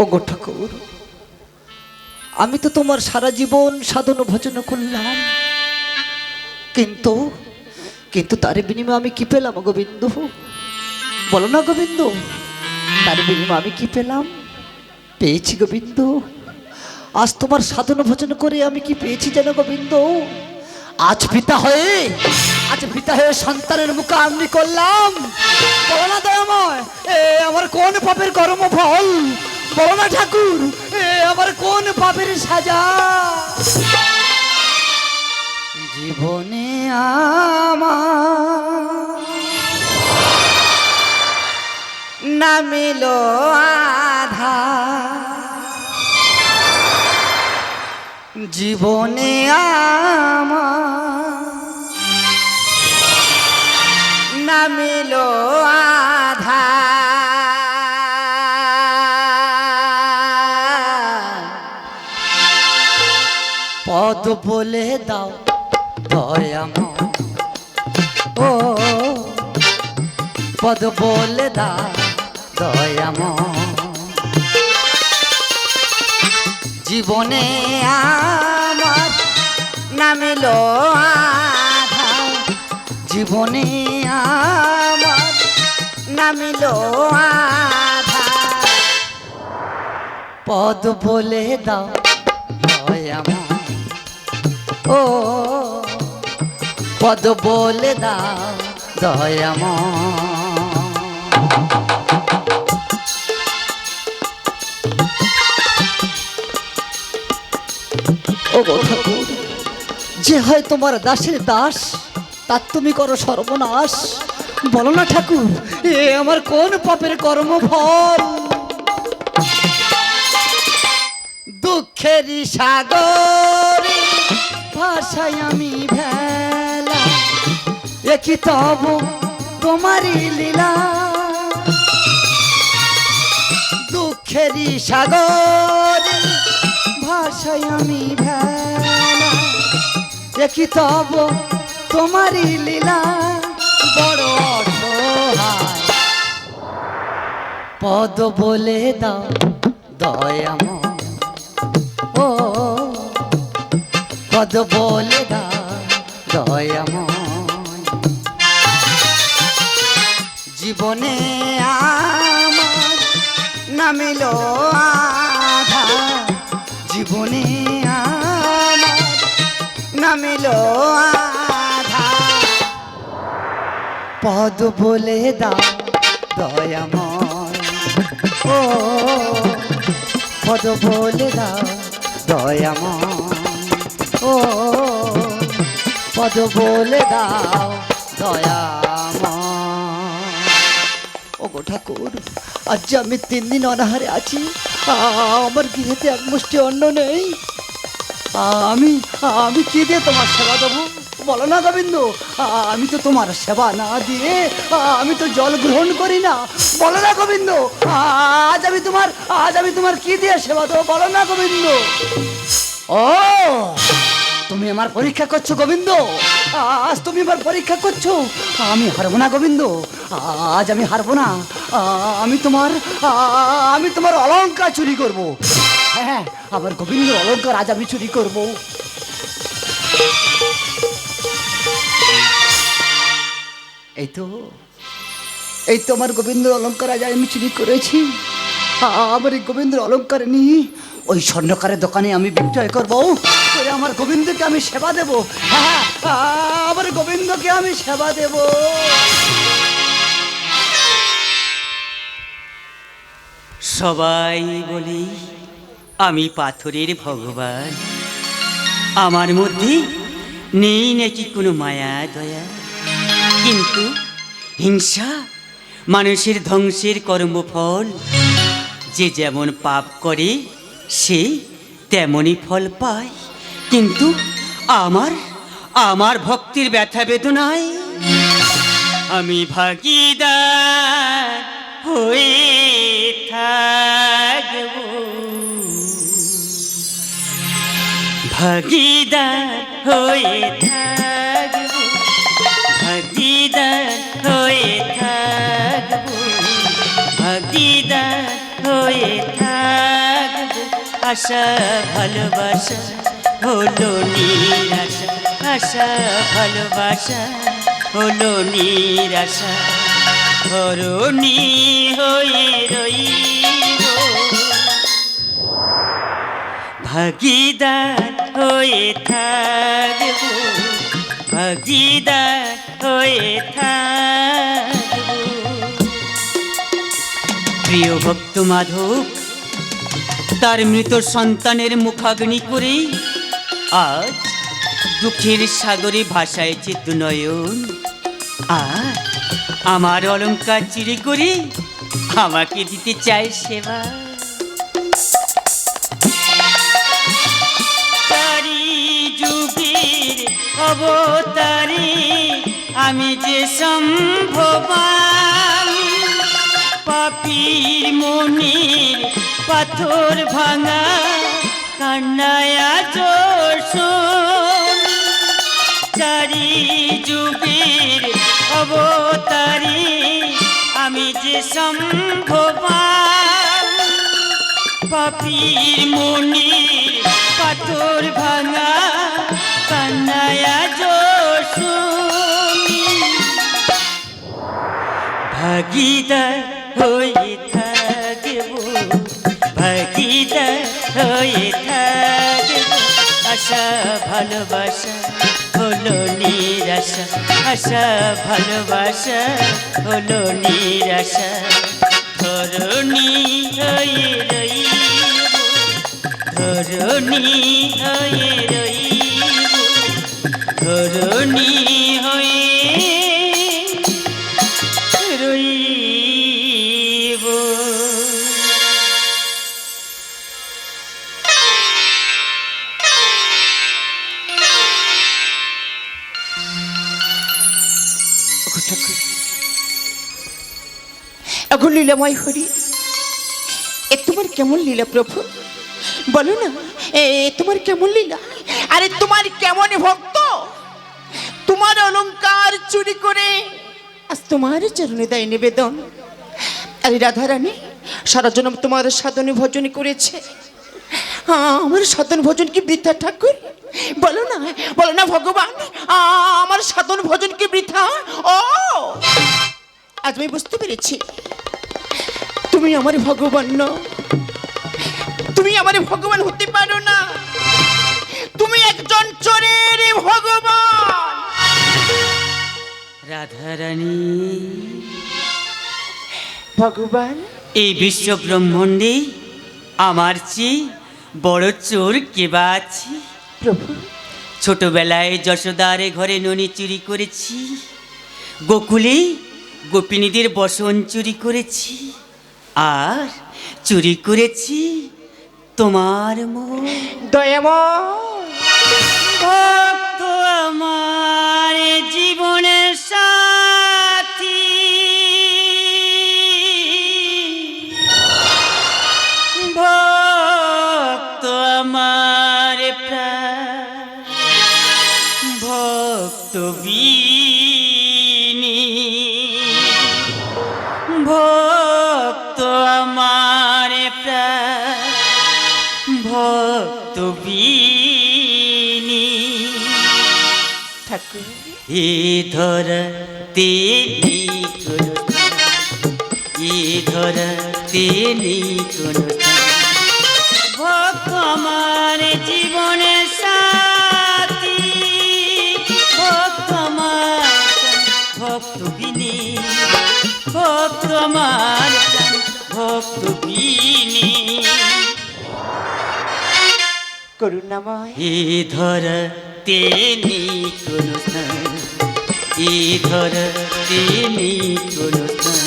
ও গো ঠাকুর আমি তো তোমার সারা জীবন সাধন ভজন করলাম। কিন্তু কিন্তু তার বিনিময়ে আমি কি পেলাম গোবিন্দ? বলো না গোবিন্দ, তার বিনিময়ে আমি কি পেলাম? পেয়েছি গোবিন্দ। আজ তোমার সাধন ভজন করে আমি কি পেয়েছি যেন গোবিন্দ? আজ পিতা হয়ে, আজ পিতা হয়ে সন্তানের মুখে আমি করলাম। বলো না দয়াময়, এ আমার কোন পাপের কর্ম ফল বলো না ঠাকুর, এ আমার কোন পাপের সাজা? জীবনে আমার নামিল আধা জীবনে আমার বলে দাও দয়াম ও, পদ বলে দাও দয়াম জীবনে আমার নামিল জীবনে আমার নামিল পদ বলে দাও দয়াম ও, পদ বলে দাও দয়াম যে হয় তোমার দাসের দাস তার তুমি করো সর্বনাশ। বলো না ঠাকুর, এ আমার কোন পাপের কর্মফল? দুঃখেরই সাগরে ভাষায় আমি ভেলা। একই তব তোমারই লীলা? দুঃখেরই সাগরে, ভাষায় আমি ভেলা। দেখি তব তোমারই লীলা? বড় অসহায়। পদ বলে দাও পদ বলে দাও দয়াম জীবনে আমার নামিল আধা, জীবনে আমার নামিল আধা। পদ বলে দাও দয়াময় ও, পদ বলে দাও দয়াময় ও পদ বলে দাও দয়াময় ও গো ঠাকুর, আজ আমি তিন দিন অনাহারে আছি। আমার গৃহেতে এক মুষ্টি অন্ন নেই। আমি আমি কি দিয়ে তোমার সেবা দেবো? বলো না গোবিন্দ, আমি তো তোমার সেবা না দিয়ে, আমি তো জল গ্রহণ করি না। বলো না গোবিন্দ, আজ আমি তোমার, আজ আমি তোমার কি দিয়ে সেবা দেবো? বলো না গোবিন্দ। ও! তুমি আমার পরীক্ষা করছ, গোবিন্দ। আজ তুমি আমার পরীক্ষা করছ। আমি হারবো না, গোবিন্দ। আজ আমি হারবো না। আমি তোমার আমি তোমার অলংকার চুরি করব। হ্যাঁ আমার গোবিন্দ অলংকার আজ আমি চুরি করব। এই তো এই তো আমার গোবিন্দ অলংকার আজ আমি চুরি করেছি। আমার এই গোবিন্দ অলংকার নিয়ে ওই স্বর্ণকারের দোকানে আমি বিক্রয় করব। করে আমার গোবিন্দকে আমি সেবা দেব। হ্যাঁ আমার গোবিন্দকে আমি সেবা দেব। সবাই বলি, আমি পাথরের ভগবান। আমার মধ্যে নেই নাকি কোনো মায়া, দয়া? কিন্তু হিংসা মানুষের ধ্বংসের কর্মফল যে যেমন পাপ করে সে তেমনই ফল পায়, কিন্তু আমার আমার ভক্তির ব্যথা বেদনায়। আমি ভাগিদার হয়ে থাকব। ভাগিদার হয়ে থাকব আশা ভালোবাসা হলো নিরাশা। আশা, ভালোবাসা হলো নিরাশা। ধরণী হয়ে রইব ভাগিদার হয়ে থাকব, ভাগিদার হয়ে থাকব। প্রিয় ভক্ত মাধব তার মৃত সন্তানের মুখাগ্নি করে। আজ দুঃখের সাগরে ভাসায় চিত্তনয়ন। আর আমার অলংকার চুরি করে, আমাকে দিতে চায় সেবা। তারি অবতারে আমি যে সম্ভবান, পাপির মনির পাথর ভাঙা কান্নায়া জোর চারি যুগের অবতারে, আমি যে সম্ভবান। পাপির মনির পাথর ভাঙা কান্নায়া জোশুনি ভাগিদার হয়ে আশা, ভালোবাসা হলো নিরাশা। আশা, ভালোবাসা হলো নিরাশা। ধরণী হয়ে রই ধরণী হয়ে রই ধরণী লীলাময় হরি। এ তোমার কেমন লীলা প্রভু? বলো না, এ তোমার কেমন লীলা? আরে তোমার কেমন ভক্ত? তোমার অলংকার চুরি করে আজ তোমার চরণে দেয় নিবেদন। আরে রাধারানী সারা জন্ম তোমার সাধনে ভজন করেছে। আমার সাধন ভজন কি বৃথা ঠাকুর? বলো না বলো না ভগবান, আমার সাধন ভজন কি বৃথা? ও, আজ আমি বুঝতে পেরেছি। তুমি আমার ভগবান নও। তুমি আমার ভগবান হতে পারো না। তুমি একজন চোরের ভগবান। রাধারানী। ভগবান? এই বিশ্ব ব্রহ্মাণ্ডে আমার চেয়ে বড় চোর কেবা আছে? প্রভু। ছোটবেলায় যশোদারে ঘরে ননি চুরি করেছি। গোকুলে গোপিনীদের বসন চুরি করেছি। আর চুরি করেছি তোমার মন। দয়াময়। আমার প্রাণ ভক্ত বিনি ঠাকুর। এ ধর তেনি কোনো এ ধর তেনি কোনো ভক্ত আমার জীবনের সাথী। ভক্ত আমার ভক্ত বিনি ভক্ত আমার ভক্ত বিনি করুণাময়। এ ধর তেনি কোনো স্থান। এ ধর তেনি কোনো স্থান।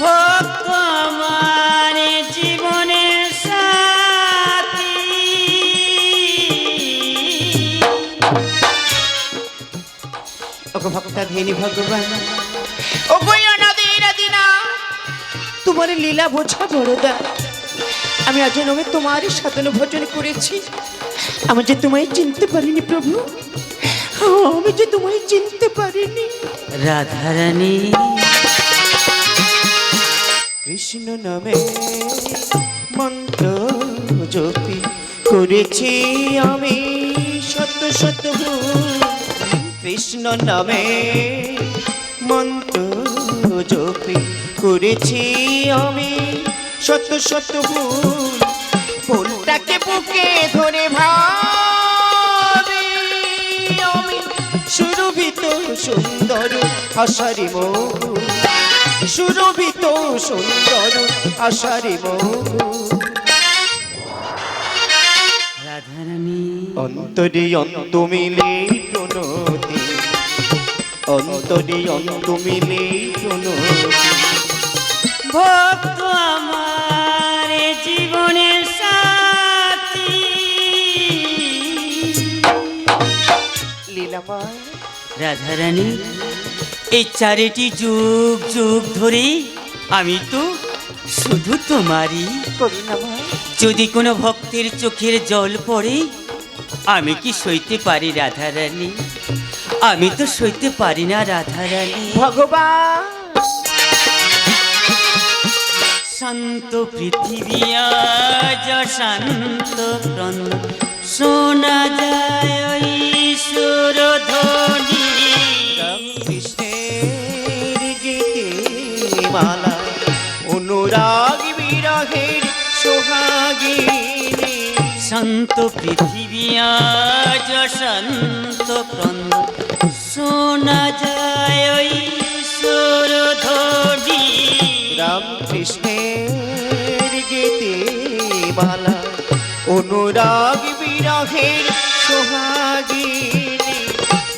ভক্ত সাথী। ওগো ভক্তা ধেনি ভগবান। ওগো তোমার লীলা বোঝা বড়দা আমি আজ নমে তোমার সাধন ভজন করেছি। আমি যে তোমায় চিনতে পারিনি প্রভু আমি যে তোমায় চিনতে পারিনি। রাধারানী। কৃষ্ণ নামে মন্ত্র জপি করেছি আমি শত শত কৃষ্ণ নামে মন্ত্র জপি করেছি আমি। শত শত ভুল। ফুলটাকে বুকে ধরে ভাবি আমি। সুরভিত সুন্দর আশারি মৌ সুরভিত সুন্দর আশারি মৌ রাধারানী। অন্তরে অন্ত মিলে প্রণতি। অন্তরে অন্ত মিলে প্রণতি। ভক্ত আমার জীবনের সাথী। লীলাময়। রাধারানী এই চারিটি যুগ যুগ ধরে আমি তো শুধু তোমারই। যদি কোনো ভক্তের চোখের জল পড়ে আমি কি সইতে পারি রাধারানী? আমি তো সইতে পারি না রাধারানী। ভগবান! শান্ত পৃথিবী আজ শান্ত ক্রন্দ শোনা যায় সুর ধ্বনি। কৃষ্ণের গীতে মালা অনুরাগ বিরহের সোহাগিনী। শান্ত পৃথিবী আজ শান্ত ক্রন্দ শোনা যায় সুর ধ্বনি। রাম অনুরাগ বিরহের সোহাগিনী,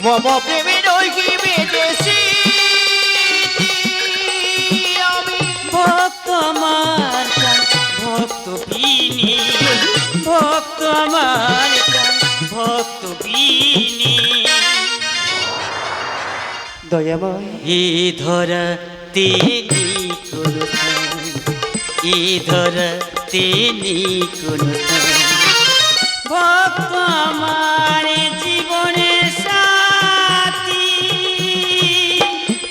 মম প্রেমের ঐকি বেদেশি। আমি ভক্ত আমার ভক্ত বিনি, ভক্ত আমার ভক্ত বিনি। দয়াময়। এ ধরা তেনি ধরা তেনি কোনো। ভক্ত আমার জীবনের সাথী।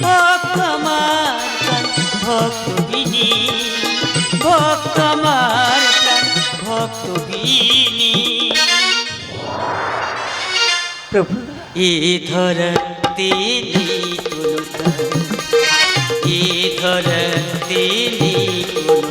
ভক্ত আমার প্রাণ, ভক্ত বিনি। ভক্ত আমার ভক্ত বিনি। প্রভু। এ ধরতে নেই কোনো স্থান, এ ধরতে নেই কোনো